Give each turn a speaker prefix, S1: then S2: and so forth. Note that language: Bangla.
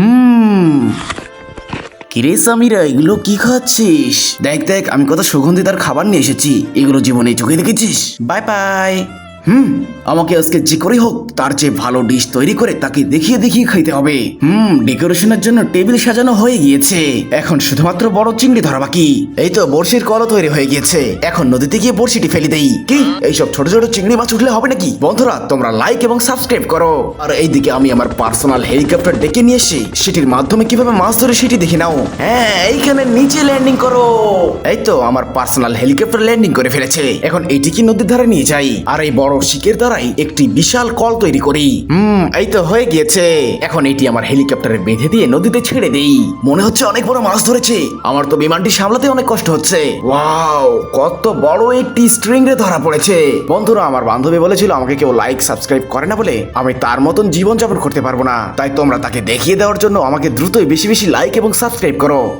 S1: হুম। কিরে সামিরা, এগুলো কি খাচ্ছিস? দেখ দেখ, আমি কত সুগন্ধিতার খাবার নিয়ে এসেছি। এগুলো জীবনে চোখে দেখেছিস? Bye bye. হুম, আমাকে আজকে যে করে হোক, তার চেয়ে ভালো ডিশ তৈরি করে তাকে দেখিয়ে দেখিয়ে খাইতে হবে। হুম, ডেকোরেশনের জন্য টেবিল সাজানো হয়ে গিয়েছে। এখন শুধুমাত্র বড় চিংড়ি ধরা বাকি। এই তো বড়শির কলও তৈরি হয়ে গিয়েছে। এখন নদীতে গিয়ে বড়শিটি ফেলে দেই। কি? এইসব ছোট ছোট চিংড়ি মাছ উঠলে হবে নাকি? বন্ধুরা, তোমরা লাইক এবং সাবস্ক্রাইব করো। আর এইদিকে আমি আমার পার্সোনাল হেলিকপ্টার ডেকে নিয়ে এসে সেটির মাধ্যমে কীভাবে মাছ ধরে সেটি দেখে নাও। হ্যাঁ এইখানে নিচে ল্যান্ডিং করো। এই তো আমার পার্সোনাল হেলিকপ্টার ল্যান্ডিং করে ফেলেছে। এখন এইটি কি নদীর ধারে নিয়ে যাই? আর এই বড় শিকের দ্বারাই একটি বিশাল কল তৈরি করি। হুম, এই তো হয়ে গিয়েছে। এখন এটি আমার হেলিকপ্টারে বেঁধে দিয়ে নদীতে ছেড়ে দেই। মনে হচ্ছে অনেক বড় মাছ ধরেছে। আমার তো বিমানটি সামলাতে অনেক কষ্ট হচ্ছে। ওয়াও, কত বড় একটি স্ট্রিং রে ধরা পড়েছে। বন্ধুরা, আমার বান্ধবী বলেছিল আমাকে কেউ লাইক সাবস্ক্রাইব করে না বলে আমি তার মতন জীবন যাপন করতে পারব না। তাই তোমরা তাকে দেখিয়ে দেওয়ার জন্য আমাকে দ্রুতই বেশি বেশি লাইক এবং সাবস্ক্রাইব করো।